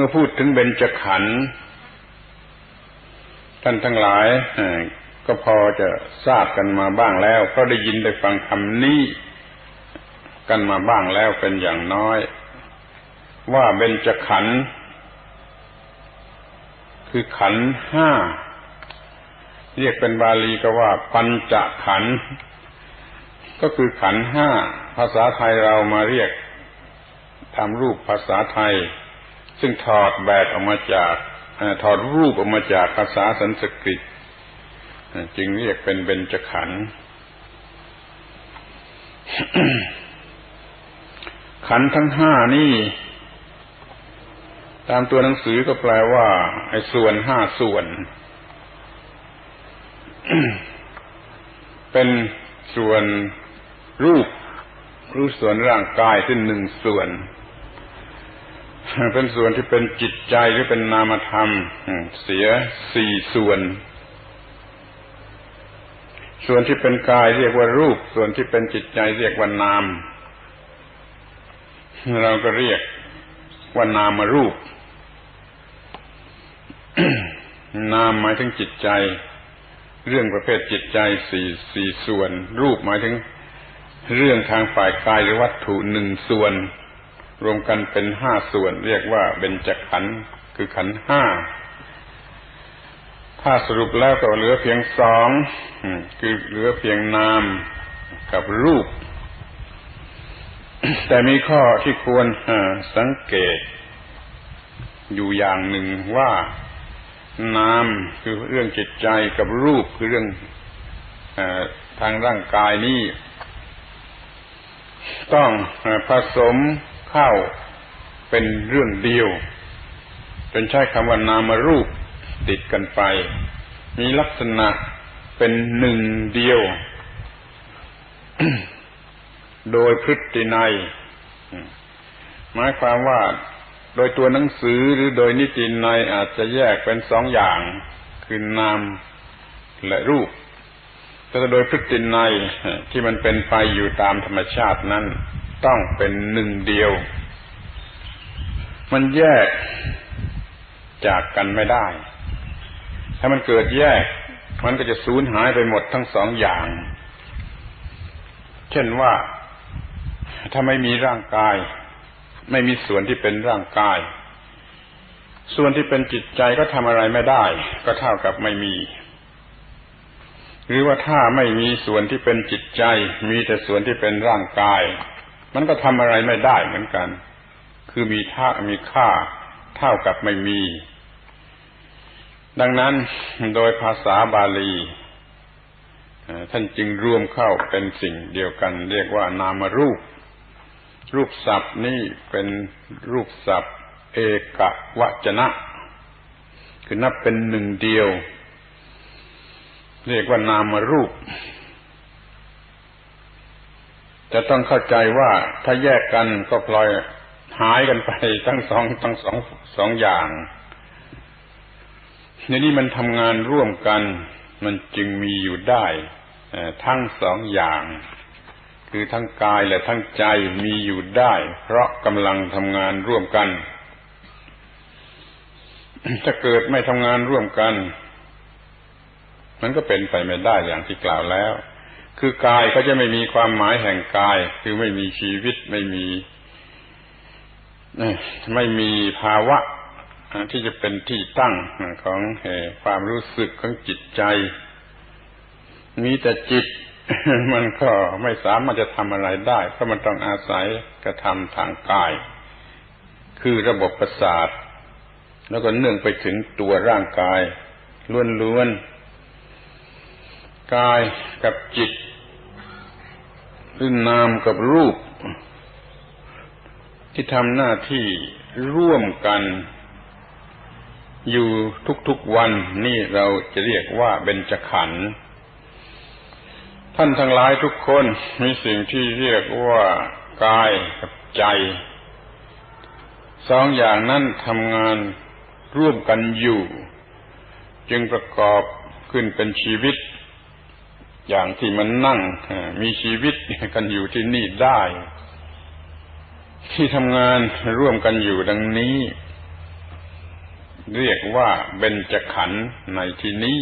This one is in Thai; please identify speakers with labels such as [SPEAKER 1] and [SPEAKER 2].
[SPEAKER 1] มื่อพูดถึงเบญจขันธ์ท่านทั้งหลายก็พอจะทราบกันมาบ้างแล้วเพราะได้ยินได้ฟังคำนี้ กันมาบ้างแล้วเป็นอย่างน้อย ว่าเบญจขันธ์คือขันธ์ห้า เรียกเป็นบาลีก็ว่าปัญจขันธ์ก็คือขันธ์ห้า ภาษาไทยเรามาเรียกทำรูปภาษาไทย ซึ่งถอดแบบออกมาจากถอดรูปออกมาจากภาษาสันสกฤตจึงเรียกเป็นเบญจขันธ์ขันธ์ทั้งห้านี่ ตามตัวหนังสือก็แปลว่า ไอ้ส่วนห้าส่วน เป็นส่วนรูป รู้ส่วนร่างกายที่หนึ่งส่วน เป็นส่วนที่เป็นจิตใจหรือเป็นนามธรรม เสียสี่ส่วน ส่วนที่เป็นกายเรียกว่ารูป ส่วนที่เป็นจิตใจเรียกว่านาม เราก็เรียกว่านามรูป นามหมายถึงจิตใจ เรื่องประเภทจิตใจสี่สี่ส่วน รูปหมายถึงเรื่องทางฝ่ายกายหรือวัตถุหนึ่งส่วน รวมกันเป็นห้าส่วนเรียกว่าเบญจขันธ์คือขันธ์ห้าถ้าสรุปแล้วก็เหลือเพียงสองคือเหลือเพียงนามกับรูป แต่มีข้อที่ควรสังเกต อยู่อย่างหนึ่งว่านามคือเรื่องจิตใจกับรูปคือเรื่องอทางร่างกายนี้ต้องผสม เข้าเป็นเรื่องเดียว จนใช้คำว่านามรูปติดกันไป มีลักษณะเป็นหนึ่งเดียว โดยพฤตินัยหมายความว่าโดยตัวหนังสือหรือโดยนิตินัยอาจจะแยกเป็นสองอย่าง คือนามและรูปแต่โดยพฤตินัยที่มันเป็นไปอยู่ตามธรรมชาตินั้น ต้องเป็นหนึ่งเดียว มันแยกจากกันไม่ได้ ถ้ามันเกิดแยก มันก็จะสูญหายไปหมดทั้งสองอย่าง เช่นว่าถ้าไม่มีร่างกาย ไม่มีส่วนที่เป็นร่างกาย ส่วนที่เป็นจิตใจก็ทำอะไรไม่ได้ ก็เท่ากับไม่มี หรือว่าถ้าไม่มีส่วนที่เป็นจิตใจ มีแต่ส่วนที่เป็นร่างกาย มันก็ทำอะไรไม่ได้เหมือนกัน คือมีท่ามีค่าเท่ากับไม่มี ดังนั้นโดยภาษาบาลีท่านจึงรวมเข้าเป็นสิ่งเดียวกัน เรียกว่านามรูป รูปศัพท์นี่เป็นรูปศัพท์ เอกวจนะ คือนับเป็นหนึ่งเดียว เรียกว่านามรูป จะต้องเข้าใจว่าถ้าแยกกันก็ปล่อยหายกันไปทั้งสองทั้งสองสองอย่างในนี้มันทำงานร่วมกัน มันจึงมีอยู่ได้ทั้งสองอย่าง คือทั้งกายและทั้งใจมีอยู่ได้ เพราะกำลังทำงานร่วมกัน ถ้าเกิดไม่ทำงานร่วมกัน มันก็เป็นไปไม่ได้อย่างที่กล่าวแล้ว คือกายเขาจะไม่มีความหมายแห่งกาย คือไม่มีชีวิตไม่มีไม่มีภาวะที่จะเป็นที่ตั้งของความรู้สึกของจิตใจ มีแต่จิต มันก็ไม่สามารถจะทำอะไรได้ เพราะมันต้องอาศัยกระทำทางกาย คือระบบประสาท แล้วก็เนื่องไปถึงตัวร่างกายล้วนๆ กายกับจิตหรือนามกับรูป ที่ทำหน้าที่ร่วมกัน อยู่ทุกๆวันนี่เราจะเรียกว่าเบญจขันธ์ท่านทั้งหลายทุกคนมีสิ่งที่เรียกว่ากายกับใจ สองอย่างนั้นทำงานร่วมกันอยู่ จึงประกอบขึ้นเป็นชีวิต อย่างที่มันนั่งมีชีวิตกันอยู่ที่นี่ได้ ที่ทำงานร่วมกันอยู่ดังนี้ เรียกว่าเบญจขันธ์ในที่นี้